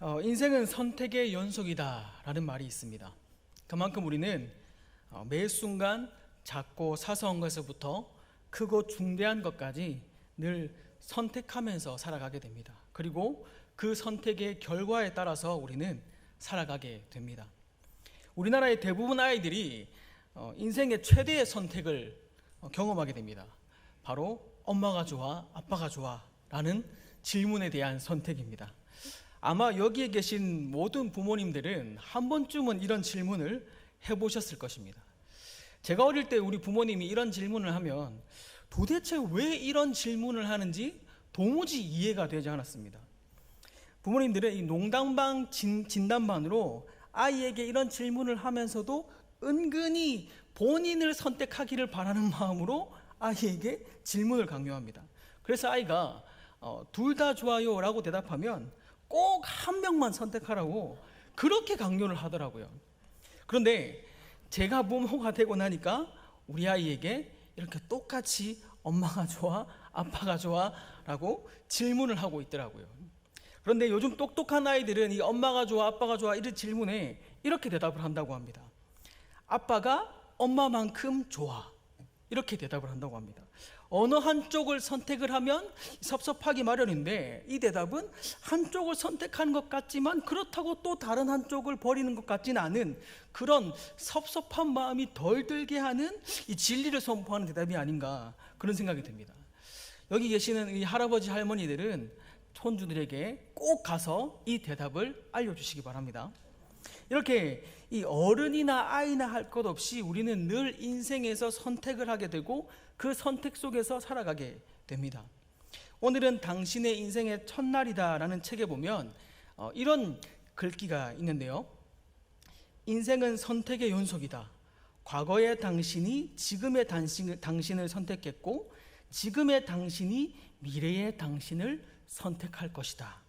어, 인생은 선택의 연속이다라는 말이 있습니다. 그만큼 우리는 어, 매 순간 작고 사소한 것에서부터 크고 중대한 것까지 늘 선택하면서 살아가게 됩니다. 그리고 그 선택의 결과에 따라서 우리는 살아가게 됩니다. 우리나라의 대부분 아이들이 어, 인생의 최대의 선택을 어, 경험하게 됩니다. 바로 엄마가 좋아, 아빠가 좋아라는 질문에 대한 선택입니다. 아마 여기에 계신 모든 부모님들은 한 번쯤은 이런 질문을 해보셨을 것입니다. 제가 어릴 때 우리 부모님이 이런 질문을 하면 도대체 왜 이런 질문을 하는지 도무지 이해가 되지 않았습니다. 부모님들은 이 농담방 진, 진단반으로 아이에게 이런 질문을 하면서도 은근히 본인을 선택하기를 바라는 마음으로 아이에게 질문을 강요합니다. 그래서 아이가 어, 둘 다 좋아요라고 대답하면 꼭 한 명만 선택하라고 그렇게 강요를 하더라고요. 그런데 제가 부모가 되고 나니까 우리 아이에게 이렇게 똑같이 엄마가 좋아, 아빠가 좋아 라고 질문을 하고 있더라고요. 그런데 요즘 똑똑한 아이들은 이 엄마가 좋아, 아빠가 좋아 이런 질문에 이렇게 대답을 한다고 합니다. 아빠가 엄마만큼 좋아. 이렇게 대답을 한다고 합니다. 어느 한쪽을 선택을 하면 섭섭하기 마련인데 이 대답은 한쪽을 선택하는 것 같지만 그렇다고 또 다른 한쪽을 버리는 것 같지는 않은 그런 섭섭한 마음이 덜 들게 하는 이 진리를 선포하는 대답이 아닌가 그런 생각이 듭니다. 여기 계시는 이 할아버지 할머니들은 손주들에게 꼭 가서 이 대답을 알려주시기 바랍니다. 이렇게 이 어른이나 아이나 할 것 없이 우리는 늘 인생에서 선택을 하게 되고 그 선택 속에서 살아가게 됩니다. 오늘은 당신의 인생의 첫날이다라는 책에 보면 어, 이런 글귀가 있는데요. 인생은 선택의 연속이다. 과거의 당신이 지금의 당신을, 선택했고 지금의 당신이 미래의 당신을 선택할 것이다.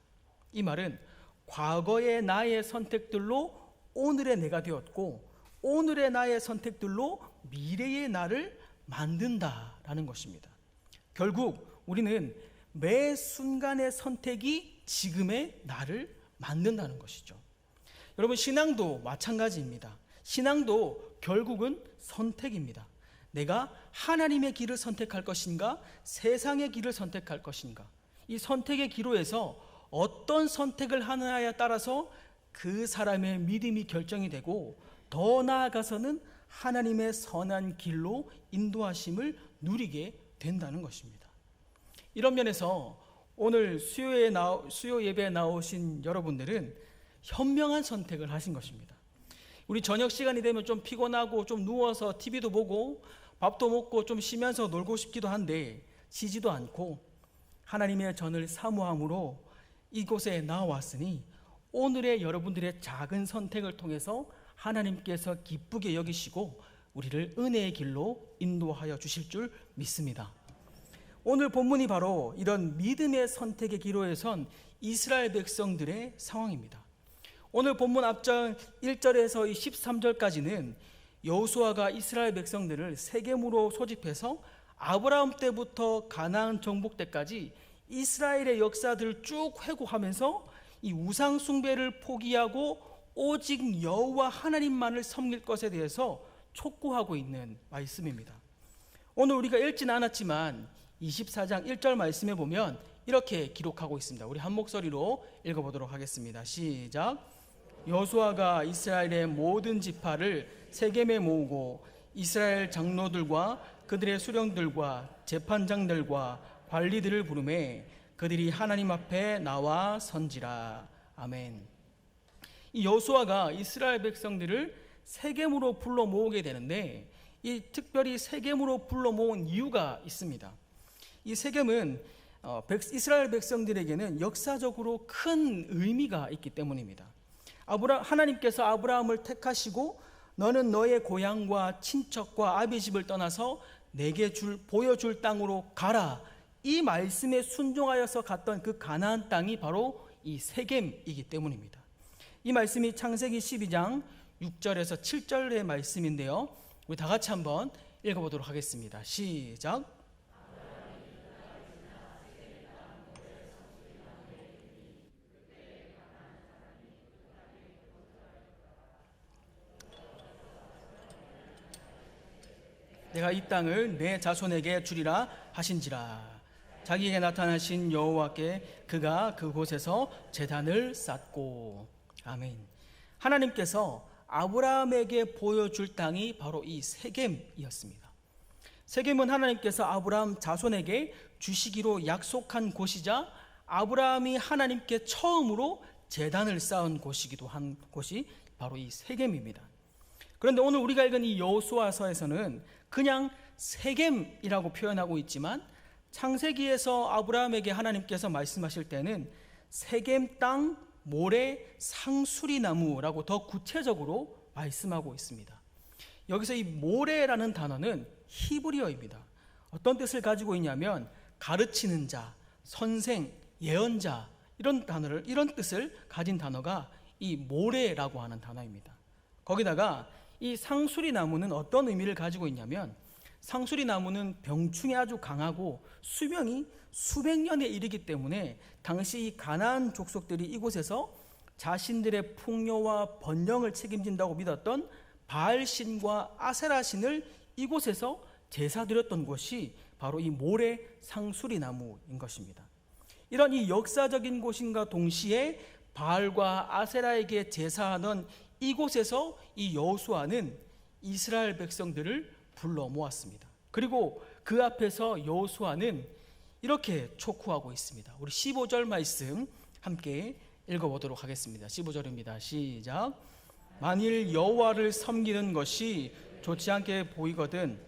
이 말은 과거의 나의 선택들로 오늘의 내가 되었고 오늘의 나의 선택들로 미래의 나를 만든다라는 것입니다. 결국 우리는 매 순간의 선택이 지금의 나를 만든다는 것이죠. 여러분 신앙도 마찬가지입니다. 신앙도 결국은 선택입니다. 내가 하나님의 길을 선택할 것인가, 세상의 길을 선택할 것인가. 이 선택의 기로에서 어떤 선택을 하느냐에 따라서 그 사람의 믿음이 결정이 되고 더 나아가서는 하나님의 선한 길로 인도하심을 누리게 된다는 것입니다. 이런 면에서 오늘 수요에 나, 수요 예배에 나오신 여러분들은 현명한 선택을 하신 것입니다. 우리 저녁 시간이 되면 좀 피곤하고 좀 누워서 TV도 보고 밥도 먹고 좀 쉬면서 놀고 싶기도 한데 쉬지도 않고 하나님의 전을 사모함으로 이곳에 나왔으니 오늘의 여러분들의 작은 선택을 통해서 하나님께서 기쁘게 여기시고 우리를 은혜의 길로 인도하여 주실 줄 믿습니다. 오늘 본문이 바로 이런 믿음의 선택의 기로에 선 이스라엘 백성들의 상황입니다. 오늘 본문 앞장 1절에서 13절까지는 여호수아가 이스라엘 백성들을 세겜으로 소집해서 아브라함 때부터 가나안 정복 때까지 이스라엘의 역사들을 쭉 회고하면서 이 우상 숭배를 포기하고 오직 여호와 하나님만을 섬길 것에 대해서 촉구하고 있는 말씀입니다. 오늘 우리가 읽지는 않았지만 24장 1절 말씀에 보면 이렇게 기록하고 있습니다. 우리 한 목소리로 읽어보도록 하겠습니다. 시작. 여호수아가 이스라엘의 모든 지파를 세겜에 모으고 이스라엘 장로들과 그들의 수령들과 재판장들과 관리들을 부르매 그들이 하나님 앞에 나와 선지라. 아멘. 이 여호수아가 이스라엘 백성들을 세겜으로 불러 모으게 되는데 이 특별히 세겜으로 불러 모은 이유가 있습니다. 이 세겜은 어, 이스라엘 백성들에게는 역사적으로 큰 의미가 있기 때문입니다. 아브라 하나님께서 아브라함을 택하시고 너는 너의 고향과 친척과 아비 집을 떠나서 내게 줄 보여줄 땅으로 가라. 이 말씀에 순종하여서 갔던 그 가나안 땅이 바로 이 세겜이기 때문입니다. 이 말씀이 창세기 12장 6절에서 7절의 말씀인데요. 우리 다 같이 한번 읽어보도록 하겠습니다. 시작. 내가 이 땅을 내 자손에게 주리라 하신지라 자기에게 나타나신 여호와께 그가 그곳에서 제단을 쌓고 아멘. 하나님께서 아브라함에게 보여줄 땅이 바로 이 세겜이었습니다. 세겜은 하나님께서 아브라함 자손에게 주시기로 약속한 곳이자 아브라함이 하나님께 처음으로 제단을 쌓은 곳이기도 한 곳이 바로 이 세겜입니다. 그런데 오늘 우리가 읽은 이 여호수아서에서는 그냥 세겜이라고 표현하고 있지만 창세기에서 아브라함에게 하나님께서 말씀하실 때는 세겜 땅 모래 상수리 나무라고 더 구체적으로 말씀하고 있습니다. 여기서 이 모래라는 단어는 히브리어입니다. 어떤 뜻을 가지고 있냐면 가르치는 자, 선생, 예언자 이런 단어를 이런 뜻을 가진 단어가 이 모래라고 하는 단어입니다. 거기다가 이 상수리 나무는 어떤 의미를 가지고 있냐면 상수리 나무는 병충해 아주 강하고 수명이 수백 년에 이르기 때문에 당시 이 가나안 족속들이 이곳에서 자신들의 풍요와 번영을 책임진다고 믿었던 바알 신과 아세라 신을 이곳에서 제사 드렸던 곳이 바로 이 모래 상수리 나무인 것입니다. 이런 이 역사적인 곳인가 동시에 바알과 아세라에게 제사하는 이곳에서 이 여호수아는 이스라엘 백성들을 불러 모았습니다. 그리고 그 앞에서 여호수아는 이렇게 촉구하고 있습니다. 우리 15절 말씀 함께 읽어보도록 하겠습니다. 15절입니다. 시작. 만일 여호와를 섬기는 것이 좋지 않게 보이거든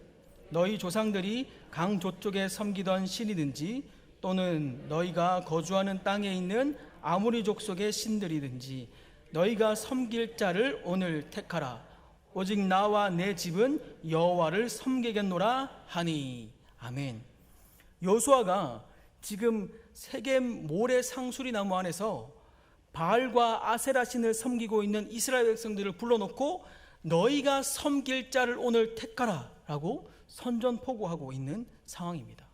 너희 조상들이 강 저쪽에 섬기던 신이든지 또는 너희가 거주하는 땅에 있는 아무리 족속의 신들이든지 너희가 섬길 자를 오늘 택하라 오직 나와 내 집은 여호와를 섬기겠노라 하니 아멘. 여호수아가 지금 세겜 모래 상수리 나무 안에서 바알과 아세라 신을 섬기고 있는 이스라엘 백성들을 불러놓고 너희가 섬길 자를 오늘 택하라라고 선전포고하고 있는 상황입니다.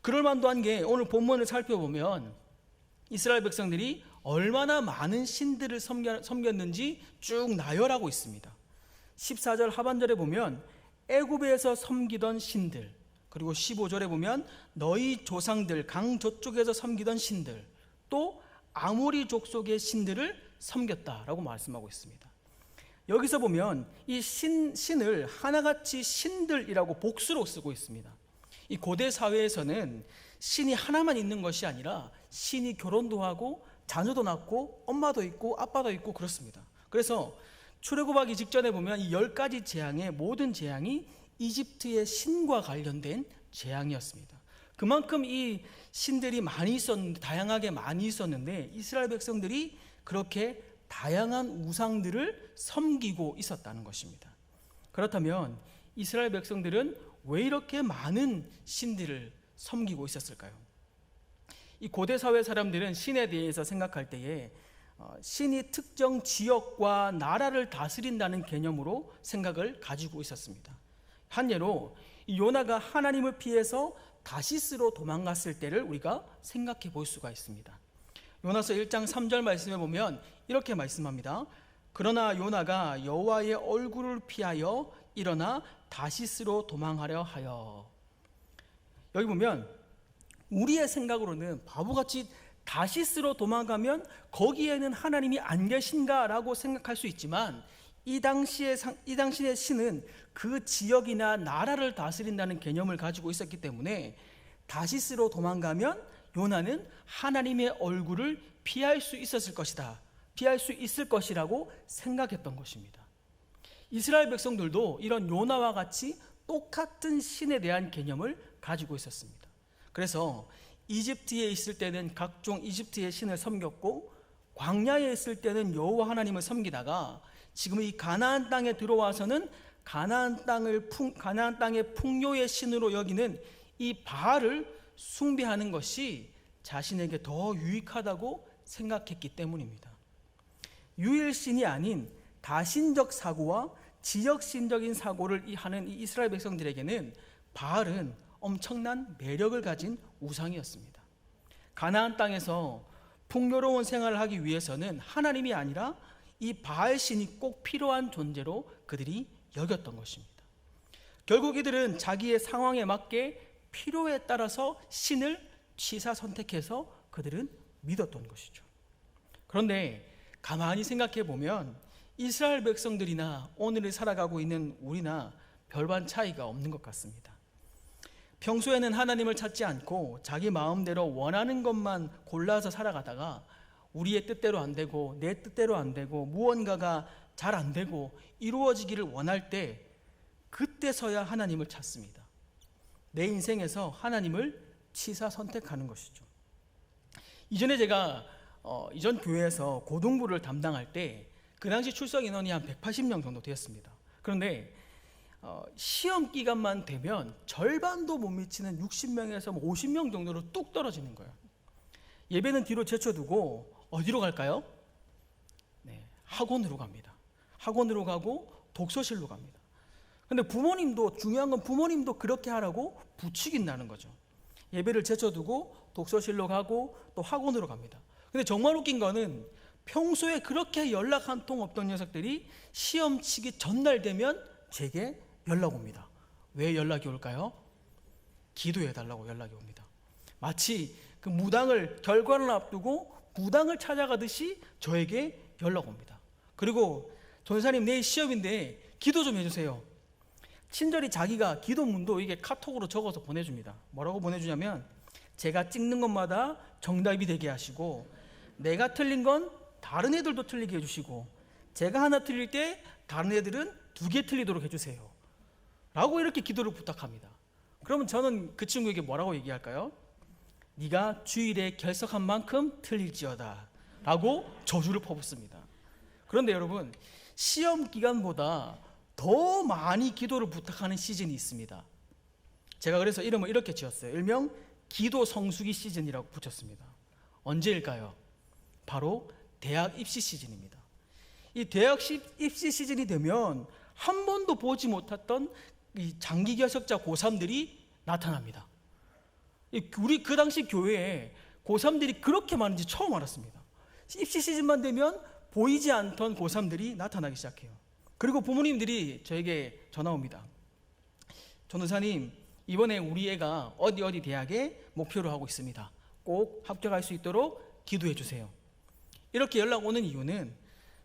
그럴 만도 한 게 오늘 본문을 살펴보면 이스라엘 백성들이 얼마나 많은 신들을 섬겼는지 쭉 나열하고 있습니다. 14절 하반절에 보면 애굽에서 섬기던 신들 그리고 15절에 보면 너희 조상들 강 저쪽에서 섬기던 신들 또 아모리 족속의 신들을 섬겼다라고 말씀하고 있습니다. 여기서 보면 이 신, 신을 하나같이 신들이라고 복수로 쓰고 있습니다. 이 고대 사회에서는 신이 하나만 있는 것이 아니라 신이 결혼도 하고 자녀도 낳고 엄마도 있고 아빠도 있고 그렇습니다. 그래서 출애굽하기 직전에 보면 이 열 가지 재앙의 모든 재앙이 이집트의 신과 관련된 재앙이었습니다. 그만큼 이 신들이 많이 있었는데 다양하게 많이 있었는데 이스라엘 백성들이 그렇게 다양한 우상들을 섬기고 있었다는 것입니다. 그렇다면 이스라엘 백성들은 왜 이렇게 많은 신들을 섬기고 있었을까요? 이 고대 사회 사람들은 신에 대해서 생각할 때에 어, 신이 특정 지역과 나라를 다스린다는 개념으로 생각을 가지고 있었습니다. 한 예로 요나가 하나님을 피해서 다시스로 도망갔을 때를 우리가 생각해 볼 수가 있습니다. 요나서 1장 3절 말씀에 보면 이렇게 말씀합니다. 그러나 요나가 여호와의 얼굴을 피하여 일어나 다시스로 도망하려 하여 여기 보면 우리의 생각으로는 바보같이 다시스로 도망가면 거기에는 하나님이 안 계신가라고 생각할 수 있지만 이 당시의 이 당시의 신은 그 지역이나 나라를 다스린다는 개념을 가지고 있었기 때문에 다시스로 도망가면 요나는 하나님의 얼굴을 피할 수 있었을 것이다. 피할 수 있을 것이라고 생각했던 것입니다. 이스라엘 백성들도 이런 요나와 같이 똑같은 신에 대한 개념을 가지고 있었습니다. 그래서 이집트에 있을 때는 각종 이집트의 신을 섬겼고 광야에 있을 때는 여호와 하나님을 섬기다가 지금 이 가나안 땅에 들어와서는 가나안 땅을 풍, 가나안 땅의 풍요의 신으로 여기는 이 바알을 숭배하는 것이 자신에게 더 유익하다고 생각했기 때문입니다. 유일신이 아닌 다신적 사고와 지역신적인 사고를 하는 이 이스라엘 백성들에게는 바알은 엄청난 매력을 가진 우상이었습니다. 가나안 땅에서 풍요로운 생활을 하기 위해서는 하나님이 아니라 이 바알 신이 꼭 필요한 존재로 그들이 여겼던 것입니다. 결국 이들은 자기의 상황에 맞게 필요에 따라서 신을 취사 선택해서 그들은 믿었던 것이죠. 그런데 가만히 생각해 보면 이스라엘 백성들이나 오늘을 살아가고 있는 우리나 별반 차이가 없는 것 같습니다. 평소에는 하나님을 찾지 않고 자기 마음대로 원하는 것만 골라서 살아가다가 우리의 뜻대로 안 되고 내 뜻대로 안 되고 무언가가 잘 안 되고 이루어지기를 원할 때 그때서야 하나님을 찾습니다. 내 인생에서 하나님을 치사 선택하는 것이죠. 이전에 제가 어, 이전 교회에서 고등부를 담당할 때 그 당시 출석 인원이 한 180명 정도 되었습니다. 그런데 어, 시험 기간만 되면 절반도 못 미치는 60명에서 50명 뭐 정도로 뚝 떨어지는 거예요. 예배는 뒤로 제쳐두고 어디로 갈까요? 네, 학원으로 갑니다. 학원으로 가고 독서실로 갑니다. 근데 부모님도 중요한 건 부모님도 그렇게 하라고 부추긴 나는 거죠. 예배를 제쳐두고 독서실로 가고 또 학원으로 갑니다. 근데 정말 웃긴 거는 평소에 그렇게 연락 한 통 없던 녀석들이 시험 치기 전날 되면 제게 연락 옵니다. 왜 연락이 올까요? 기도해 달라고 연락이 옵니다. 마치 그 무당을 결과를 앞두고 무당을 찾아가듯이 저에게 연락 옵니다. 그리고 전사님 내일 시험인데 기도 좀 해주세요. 친절히 자기가 기도문도 이게 카톡으로 적어서 보내줍니다. 뭐라고 보내주냐면 제가 찍는 것마다 정답이 되게 하시고 내가 틀린 건 다른 애들도 틀리게 해주시고 제가 하나 틀릴 때 다른 애들은 두 개 틀리도록 해주세요. 라고 이렇게 기도를 부탁합니다. 그러면 저는 그 친구에게 뭐라고 얘기할까요? 네가 주일에 결석한 만큼 틀릴지어다. 라고 저주를 퍼붓습니다. 그런데 여러분, 시험 기간보다 더 많이 기도를 부탁하는 시즌이 있습니다. 제가 그래서 이름을 이렇게 지었어요. 일명 기도 성수기 시즌이라고 붙였습니다. 언제일까요? 바로 대학 입시 시즌입니다. 이 대학 입시 시즌이 되면 한 번도 보지 못했던 장기 결석자 고3들이 나타납니다. 우리 그 당시 교회에 고3들이 그렇게 많은지 처음 알았습니다. 입시 시즌만 되면 보이지 않던 고3들이 나타나기 시작해요. 그리고 부모님들이 저에게 전화 옵니다. 전도사님, 이번에 우리 애가 어디 어디 대학에 목표로 하고 있습니다. 꼭 합격할 수 있도록 기도해 주세요. 이렇게 연락 오는 이유는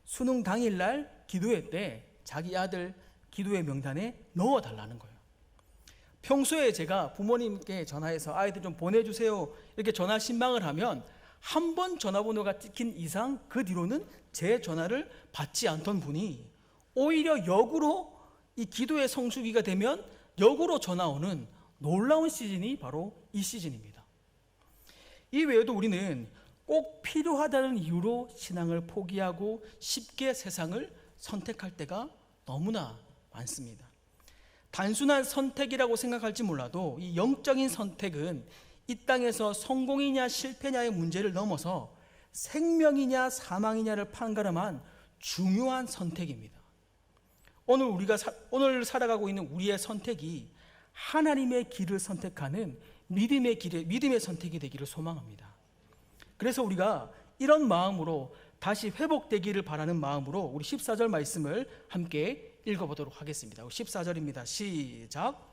수능 당일날 기도회 때 자기 아들 기도회 명단에 넣어 달라는 거예요. 평소에 제가 부모님께 전화해서 아이들 좀 보내주세요 이렇게 전화 신망을 하면 한 번 전화번호가 찍힌 이상 그 뒤로는 제 전화를 받지 않던 분이 오히려 역으로 이 기도의 성수기가 되면 역으로 전화 오는 놀라운 시즌이 바로 이 시즌입니다. 이 외에도 우리는 꼭 필요하다는 이유로 신앙을 포기하고 쉽게 세상을 선택할 때가 너무나 많습니다. 단순한 선택이라고 생각할지 몰라도 이 영적인 선택은 이 땅에서 성공이냐 실패냐의 문제를 넘어서 생명이냐 사망이냐를 판가름한 중요한 선택입니다. 오늘 우리가 사, 오늘 살아가고 있는 우리의 선택이 하나님의 길을 선택하는 믿음의 길의 믿음의 선택이 되기를 소망합니다. 그래서 우리가 이런 마음으로 다시 회복되기를 바라는 마음으로 우리 14절 말씀을 함께 읽어보도록 하겠습니다. 14절입니다. 시작.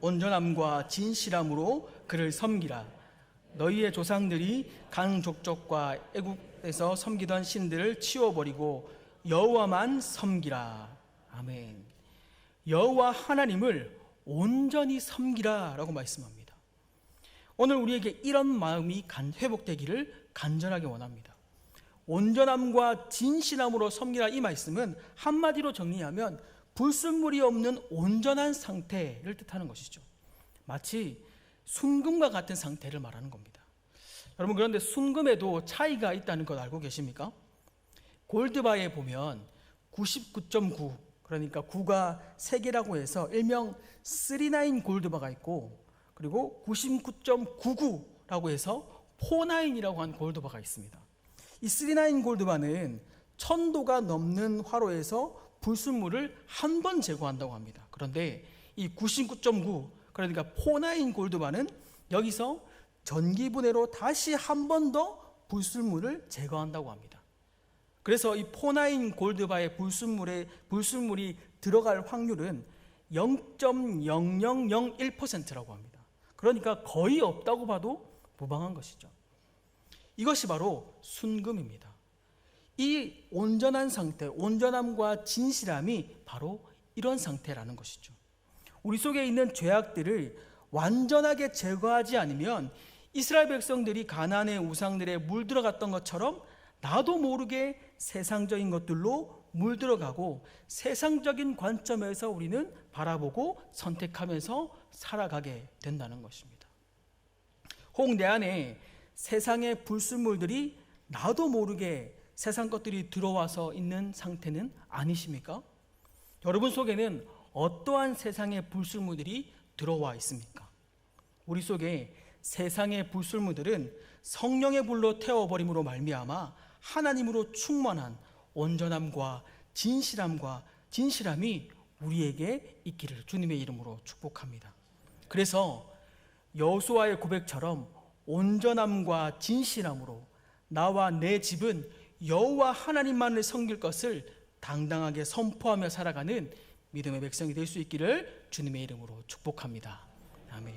온전함과 진실함으로 그를 섬기라. 너희의 조상들이 강 족족과 애국에서 섬기던 신들을 치워버리고 여호와만 섬기라. 아멘. 여호와 하나님을 온전히 섬기라라고 말씀합니다. 오늘 우리에게 이런 마음이 회복되기를 간절하게 원합니다. 온전함과 진실함으로 섬기라 이 말씀은 한마디로 정리하면 불순물이 없는 온전한 상태를 뜻하는 것이죠. 마치 순금과 같은 상태를 말하는 겁니다. 여러분 그런데 순금에도 차이가 있다는 것 알고 계십니까? 골드바에 보면 99.9 그러니까 9가 3개라고 해서 일명 39 골드바가 있고 그리고 99.99라고 해서 49이라고 한 골드바가 있습니다. 이 39 골드바는 천도가 넘는 화로에서 불순물을 한 번 제거한다고 합니다. 그런데 이 99.9 그러니까 49 골드바는 여기서 전기분해로 다시 한 번 더 불순물을 제거한다고 합니다. 그래서 이 포나인 골드바의 불순물에 불순물이 들어갈 확률은 0.0001%라고 합니다. 그러니까 거의 없다고 봐도 무방한 것이죠. 이것이 바로 순금입니다. 이 온전한 상태, 온전함과 진실함이 바로 이런 상태라는 것이죠. 우리 속에 있는 죄악들을 완전하게 제거하지 않으면 이스라엘 백성들이 가나안의 우상들에 물들어갔던 것처럼 나도 모르게 세상적인 것들로 물들어가고 세상적인 관점에서 우리는 바라보고 선택하면서 살아가게 된다는 것입니다. 혹 내 안에 세상의 불순물들이 나도 모르게 세상 것들이 들어와서 있는 상태는 아니십니까? 여러분 속에는 어떠한 세상의 불순물들이 들어와 있습니까? 우리 속에 세상의 불순물들은 성령의 불로 태워버림으로 말미암아 하나님으로 충만한 온전함과 진실함과 진실함이 우리에게 있기를 주님의 이름으로 축복합니다. 그래서 여호수아의 고백처럼 온전함과 진실함으로 나와 내 집은 여호와 하나님만을 섬길 것을 당당하게 선포하며 살아가는 믿음의 백성이 될 수 있기를 주님의 이름으로 축복합니다. 아멘.